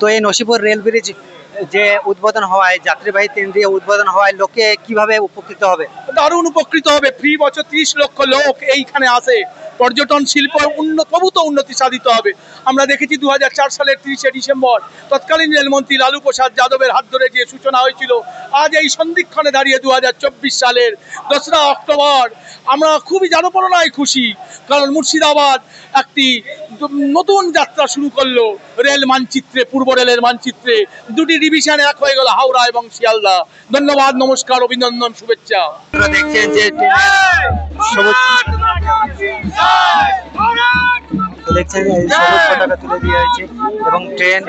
তো এই Nasipur rail bridge যে উদ্বোধন হওয়ায় যাত্রীবাহী ট্রেন দিয়ে উদ্বোধন হওয়ায় লোকে কীভাবে উপকৃত হবে? দারুণ উপকৃত হবে। ফ্রি বছর ত্রিশ লক্ষ লোক এইখানে আসে। পর্যটন শিল্প উন্নত প্রভূত উন্নতি সাধিত হবে। আমরা দেখেছি দু সালের তিরিশে ডিসেম্বর। তৎকালীন রেলমন্ত্রী লালু প্রসাদ যাদবের হাত ধরে যে সূচনা হয়েছিল, আজ এই সন্ধিক্ষণে দাঁড়িয়ে দু হাজার চব্বিশ সালের দোসরা অক্টোবর। আমরা খুবই জনপরণায় খুশি, কারণ মুর্শিদাবাদ একটি নতুন যাত্রা শুরু করল রেল মানচিত্রে, পূর্ব রেলের মানচিত্রে। দুটি ডিভিশন এক হয়ে গেল হাওড়া এবং শিয়ালদা। ধন্যবাদ নমস্কার অভিনন্দন শুভেচ্ছা। আপনারা দেখছেন যে সবুজ দেখছেন সবুজ পতাকা তুলে দিয়ে হয়েছে এবং ট্রেন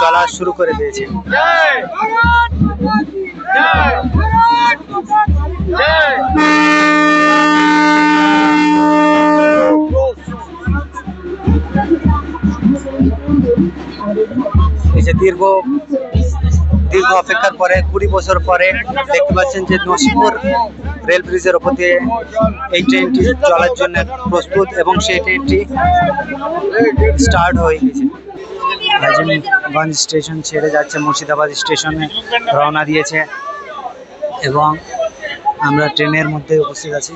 চলা শুরু করে দিয়েছে। এই যে দীর্ঘ দীর্ঘ অপেক্ষার পরে কুড়ি বছর পরে দেখতে পাচ্ছেন যে নসিপুর রেল ব্রিজের ওপর দিয়ে এই ট্রেনটি চলার জন্য প্রস্তুত এবং সেই ট্রেনটি স্টার্ট হয়ে গেছে। আজিমগঞ্জ স্টেশন ছেড়ে যাচ্ছে, মুর্শিদাবাদ স্টেশনে রওনা দিয়েছে এবং আমরা ট্রেনের মধ্যে উপস্থিত আছি।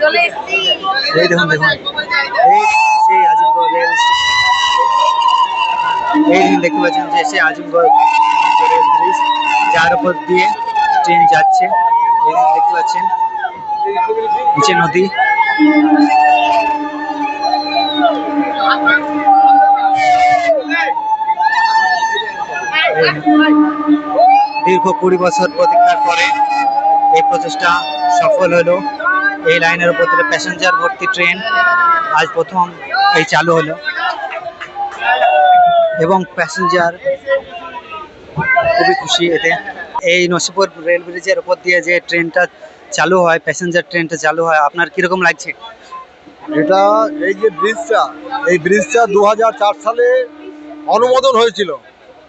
চলে এসছি। এই দেখুন দেখুন। দেখতে পাচ্ছেন যে রেল ব্রিজ, যার উপর দিয়ে ট্রেন যাচ্ছে। দেখতে পাচ্ছেন, নিচে নদী। দীর্ঘ কুড়ি বছর প্রতীক্ষার পরে এই প্রচেষ্টা সফল হলো। এই লাইনের উপর দিয়ে প্যাসেঞ্জার ভর্তি ট্রেন আজ প্রথম এই চালু হলো। এবং প্যাসেঞ্জার খুবই খুশি এতে। এই নসিপুর রেল ব্রিজের উপর দিয়ে যে ট্রেনটা চালু হয় প্যাসেঞ্জার ট্রেনটা চালু হয়, আপনার কীরকম লাগছে? এটা এই যে ব্রিজটা এই ব্রিজটা দু হাজার চার সালে অনুমোদন হয়েছিল।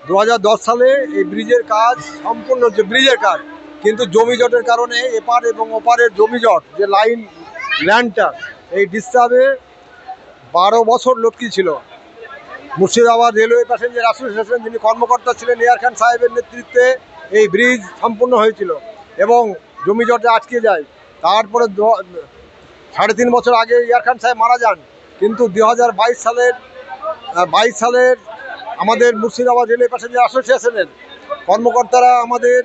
দু হাজার দশ সালে এই ব্রিজের কাজ সম্পূর্ণ হচ্ছে ব্রিজের কাজ। কিন্তু জমি জটের কারণে এপার এবং ওপারের জমি জট, যে লাইন ল্যান্ডটা এই ডিস্টার্বে বারো বছর লটকি ছিল। মুর্শিদাবাদ রেলওয়ে প্যাসেঞ্জার অ্যাসোসিয়েশন যিনি কর্মকর্তা ছিলেন এয়ার খান সাহেবের নেতৃত্বে এই ব্রিজ সম্পূর্ণ হয়েছিল এবং জমি জটে আটকে যায়। তারপরে সাড়ে তিন বছর আগে ইয়ার খান সাহেব মারা যান। কিন্তু দু হাজার বাইশ সালের বাইশ সালের আমাদের মুর্শিদাবাদ রেলওয়ে প্যাসেঞ্জার অ্যাসোসিয়েশনের কর্মকর্তারা আমাদের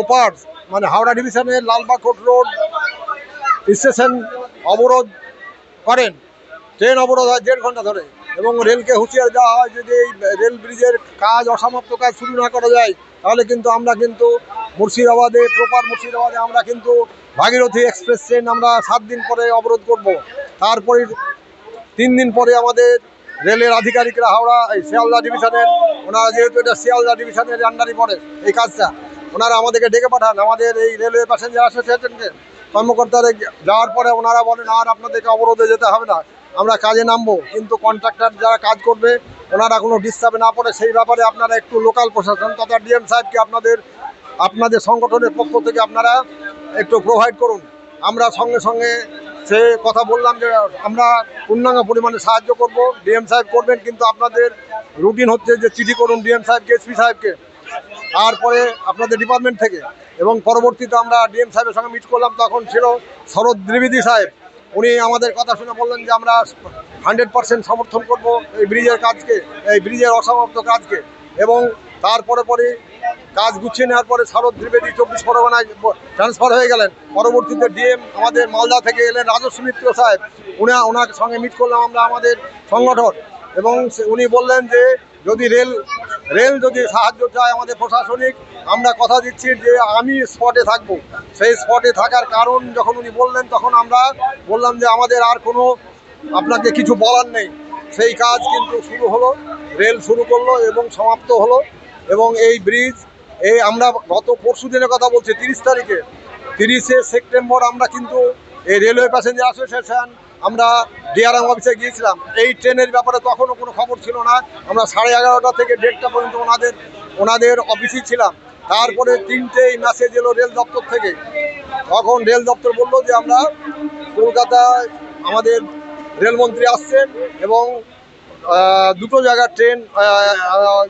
ওপার মানে হাওড়া ডিভিশনের লালবাগ কোট রোড স্টেশন অবরোধ করেন। ট্রেন অবরোধ হয় দেড় ঘণ্টা ধরে এবং রেলকে হুঁশিয়ার দেওয়া হয় যদি এই রেল ব্রিজের কাজ, অসমাপ্ত কাজ শুরু না করা যায়, তাহলে কিন্তু আমরা কিন্তু মুর্শিদাবাদে প্রপার মুর্শিদাবাদে আমরা কিন্তু ভাগীরথী এক্সপ্রেস ট্রেন আমরা সাত দিন পরে অবরোধ করব। তারপরে তিন দিন পরে আমাদের রেলের আধিকারিকরা হাওড়া, এই শিয়ালদা ডিভিশনের, ওনারা যেহেতু এটা শিয়ালদা ডিভিশনের আন্ডারই পড়ে এই কাজটা ওনারা আমাদেরকে ডেকে পাঠান। আমাদের এই রেলওয়ে প্যাসেঞ্জার অ্যাসোসিয়েশনকে কর্মকর্তারা যাওয়ার পরে ওনারা বলেন, আর আপনাদেরকে অবরোধে যেতে হবে না। আমরা কাজে নামবো। কিন্তু কন্ট্রাক্টর যারা কাজ করবে, ওনারা কোনো ডিস্টার্বে না পড়ে সেই ব্যাপারে আপনারা একটু লোকাল প্রশাসন তথা ডিএম সাহেবকে আপনাদের আপনাদের সংগঠনের পক্ষ থেকে আপনারা একটু প্রোভাইড করুন। আমরা সঙ্গে সঙ্গে সে কথা বললাম যে, আমরা পূর্ণাঙ্গ পরিমাণে সাহায্য করব। ডিএম সাহেব করবেন, কিন্তু আপনাদের রুটিন হচ্ছে যে, চিঠি করুন ডিএম সাহেবকে এসপি সাহেবকে। তারপরে আপনাদের ডিপার্টমেন্ট থেকে এবং পরবর্তীতে আমরা ডিএম সাহেবের সঙ্গে মিট করলাম, তখন ছিল শরৎ দ্বিবেদী সাহেব। উনি আমাদের কথা শুনে বললেন যে, আমরা হান্ড্রেড পার্সেন্ট সমর্থন করব এই ব্রিজের কাজকে, এই ব্রিজের অসমাপ্ত কাজকে। এবং তারপরে পরে কাজ গুছিয়ে নেওয়ার পরে শারদ ত্রিবেদী চব্বিশ পরগনায় ট্রান্সফার হয়ে গেলেন। পরবর্তীতে ডিএম আমাদের মালদা থেকে এলেন রাজস্ব মিত্র সাহেব। উনি ওনার সঙ্গে মিট করলাম আমরা, আমাদের সংগঠন। এবং উনি বললেন যে যদি রেল রেল যদি সাহায্য চায় আমাদের প্রশাসনিক, আমরা কথা দিচ্ছি যে আমি স্পটে থাকব। সেই স্পটে থাকার কারণ যখন উনি বললেন, তখন আমরা বললাম যে আমাদের আর কোনো আপনাকে কিছু বলার নেই। সেই কাজ কিন্তু শুরু হলো, রেল শুরু করল এবং সমাপ্ত হলো এবং এই ব্রিজ, এই আমরা গত পরশু দিনের কথা বলছি, তিরিশ তারিখে। তিরিশে সেপ্টেম্বর আমরা কিন্তু এই রেলওয়ে প্যাসেঞ্জার অ্যাসোসিয়েশন আমরা ডিআরএম অফিসে গিয়েছিলাম। এই ট্রেনের ব্যাপারে তখনও কোনো খবর ছিল না। আমরা সাড়ে এগারোটা থেকে দেড়টা পর্যন্ত ওনাদের ওনাদের অফিসেই ছিলাম। তারপরে তিনটে মেসেজ এলো রেল দপ্তর থেকে। তখন রেল দপ্তর বলল যে আমরা কলকাতায় আমাদের রেলমন্ত্রী আসছেন এবং দুটো জায়গার ট্রেন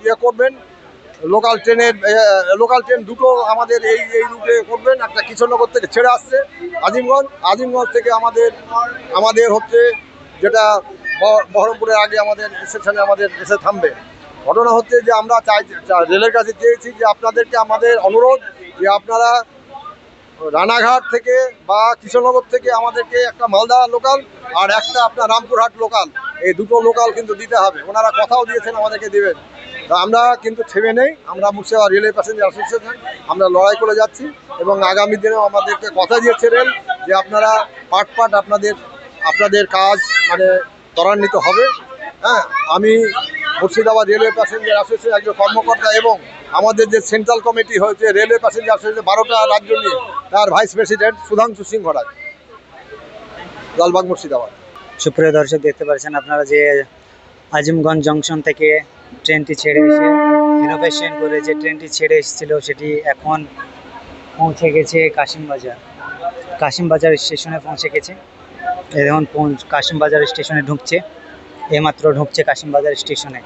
ইয়ে করবেন। লোকাল ট্রেনের লোকাল ট্রেন দুটো আমাদের এই এই রুটে করবেন। একটা কিশোরনগর থেকে ছেড়ে আসছে, আজিমগঞ্জ। আজিমগঞ্জ থেকে আমাদের আমাদের হচ্ছে যেটা বহরমপুরের আগে আমাদের স্টেশনে আমাদের এসে থামবে। ঘটনা হচ্ছে যে আমরা চাই রেলের কাছে চেয়েছি যে আপনাদেরকে আমাদের অনুরোধ যে আপনারা রানাঘাট থেকে বা কৃষ্ণনগর থেকে আমাদেরকে একটা মালদা লোকাল আর একটা আপনার রামপুরহাট লোকাল। এই দুটো লোকাল কিন্তু দিতে হবে। ওনারা কথাও দিয়েছেন, আমাদেরকে দেবেন। আমরা কিন্তু থেমে নেই। আমরা মুর্শিদাবাদ রেলওয়ে প্যাসেঞ্জার অ্যাসোসিয়েশন আমরা লড়াই করে যাচ্ছি এবং আগামী দিনেও আমাদেরকে কথা দিয়েছে রেল যে আপনারা পাট পাট আপনাদের আপনাদের কাজ মানে ত্বরান্বিত হবে। হ্যাঁ আমি মুর্শিদাবাদ রেলওয়ে প্যাসেঞ্জার অ্যাসোসিয়েশন একজন কর্মকর্তা এবং আমাদের যে সেন্ট্রাল কমিটি হয়েছে রেলওয়ে প্যাসেঞ্জার অ্যাসোসিয়েশন বারোটা রাজ্য নিয়ে, তার ভাইস প্রেসিডেন্ট সুধাংশু সিংহ রায় লালবাগ মুর্শিদাবাদ। সুপ্রিয় দর্শক, দেখতে পাচ্ছেন আপনারা যে আজিমগঞ্জ জংশন থেকে ট্রেনটি ছেড়ে এসে ইনোভেশন করে যে ট্রেনটি ছেড়ে এসেছিল সেটি এখন পৌঁছে গেছে কাশিমবাজার কাশিমবাজার স্টেশনে পৌঁছে গেছে। এখন কাশিমবাজার স্টেশনে ঢুকছে। এইমাত্র ঢুকছে কাশিমবাজার স্টেশনে।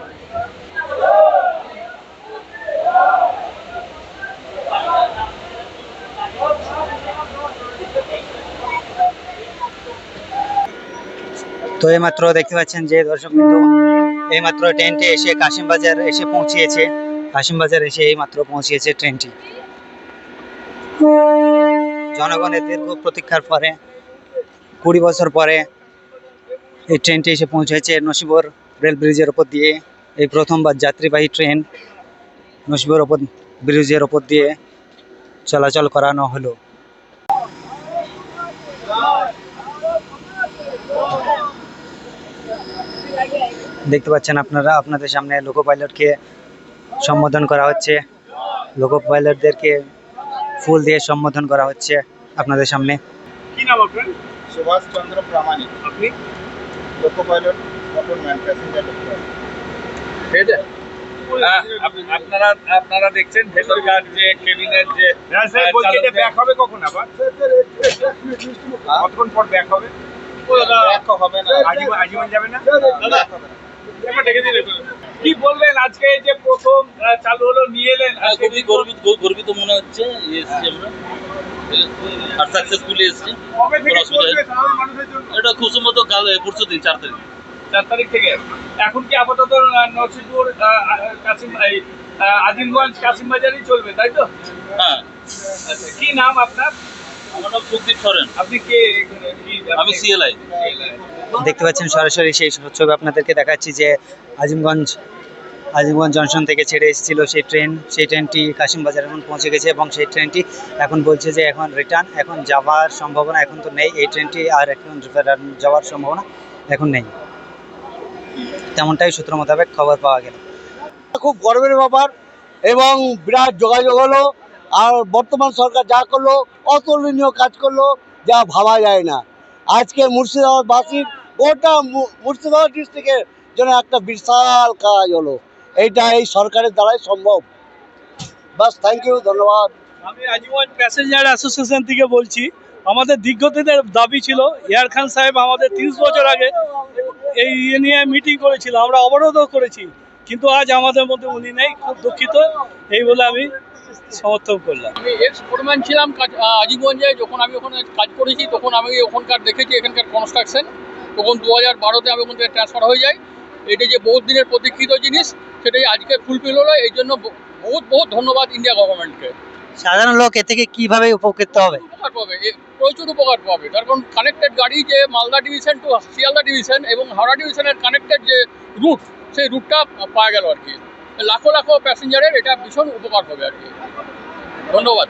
তো এইমাত্র দেখতে পাচ্ছেন যে দর্শক বিন্দু এইমাত্র ট্রেনটি এসে কাশিমবাজার এসে পৌঁছিয়েছে। কাশিমবাজার এসে এইমাত্র পৌঁছিয়েছে ট্রেনটি। জনগণের দীর্ঘ প্রতীক্ষার পরে, কুড়ি বছর পরে এই ট্রেনটি এসে পৌঁছেছে নসিবর রেল ব্রিজের ওপর দিয়ে। এই প্রথমবার যাত্রীবাহী ট্রেন নসিবর ওপর ব্রিজের ওপর দিয়ে চলাচল করানো হলো। দেখতে পাচ্ছেন আপনারা আপনাদের সামনে লোকো পাইলটকে সম্বোধন করা হচ্ছে লোকো পাইলটদেরকে ফুল দিয়ে সম্বোধন করা হচ্ছে আপনাদের সামনে কি নাম আপনার সুভাষ চন্দ্র প্রামাণিক আপনি লোকো পাইলট প্যাসেঞ্জার হ্যাঁ, আপনারা আপনারা দেখছেন ভেতরকার যে কেবিনের যে হ্যাঁ স্যার আহ, বলছি যে চালকদের- ব্যাক হবে কখন আবার কতক্ষণ পর ব্যাক হবে হবে না আজীবন আজীবন যাবে না কি বলবেন আজকে যে প্রথম চালু হলো নিয়ে এলেন? হ্যাঁ খুবই গর্বিত গর্বিত মনে হচ্ছে এসছি আমরা। আর সাকসেসফুলি এসছি। এটা খুব সম্ভবত কাল পরশু দিন চার তারিখ। চার তারিখ থেকে। এখন কি আপাতত নরসিংপুর কাশিম আজিমগঞ্জ কাশিম বাজারই চলবে তাই তো? হ্যাঁ। আচ্ছা কি নাম আপনার? আপনি কে আমি সিএলআই দেখতে পাচ্ছেন সরাসরি সেই ছবি আপনাদেরকে দেখাচ্ছি যে আজিমগঞ্জ আজিমগঞ্জ জংশন থেকে ছেড়ে এসেছিল সেই ট্রেন। সেই ট্রেনটি কাশিমবাজার এখন পৌঁছে গেছে এবং সেই ট্রেনটি এখন বলছে যে এখন রিটার্ন এখন যাওয়ার সম্ভাবনা এখন তো নেই। এই ট্রেনটি আর এখন যাওয়ার সম্ভাবনা এখন নেই। তেমনটাই সূত্র মোতাবেক খবর পাওয়া গেল। খুব গর্বের ব্যাপার এবং বিরাট যোগাযোগ হলো। আর বর্তমান সরকার যা করল, অতুলনীয় কাজ করল, যা ভাবা যায় না। আজকে মুর্শিদাবাদবাসীর মু- মুর্শিদাবাদ ডিস্ট্রিক্টের জন্য একটা বিশাল কাজ হলো। এইটা এই সরকারের দ্বারাই সম্ভব। বাস থ্যাংক ইউ ধন্যবাদ। আমি আজীবন প্যাসেঞ্জার অ্যাসোসিয়েশন থেকে বলছি, আমাদের দীর্ঘদিনের দাবি ছিল, ইয়ার খান সাহেব আমাদের তিরিশ বছর আগে এই ইয়ে নিয়ে মিটিং করেছিল, আমরা অবরোধও করেছি। কিন্তু আজ আমাদের মধ্যে উনি নেই, খুব দুঃখিত। এই বলে আমি সমর্থন করলাম। আমি এক্স ফোরম্যান ছিলাম কাজ- আহ, যখন আমি ওখানে কাজ করেছি তখন আমি ওখানকার দেখেছি এখানকার কনস্ট্রাকশন তখন দু হাজার বারোতে আমি ওখান থেকে ট্রান্সফার হয়ে যাই। এটা যে বহুত দিনের প্রতীক্ষিত জিনিস সেটাই আজকে ফুলফিল হলো। এই জন্য বহুত বহুত ধন্যবাদ ইন্ডিয়া গভর্নমেন্টকে সাধারণ লোক এ থেকে কীভাবে উপকৃত হবে? উপকার পাবে। প্রচুর উপকার পাবে। তার কারণ কানেক্টেড গাড়ি যে Malda division to Sealdah division এবং হাওড়া ডিভিশনের কানেক্টেড যে রুট সেই রুটটা পাওয়া গেল আর কি। লাখো লাখো প্যাসেঞ্জারের এটা ভীষণ উপকার হবে আর কি। ধন্যবাদ।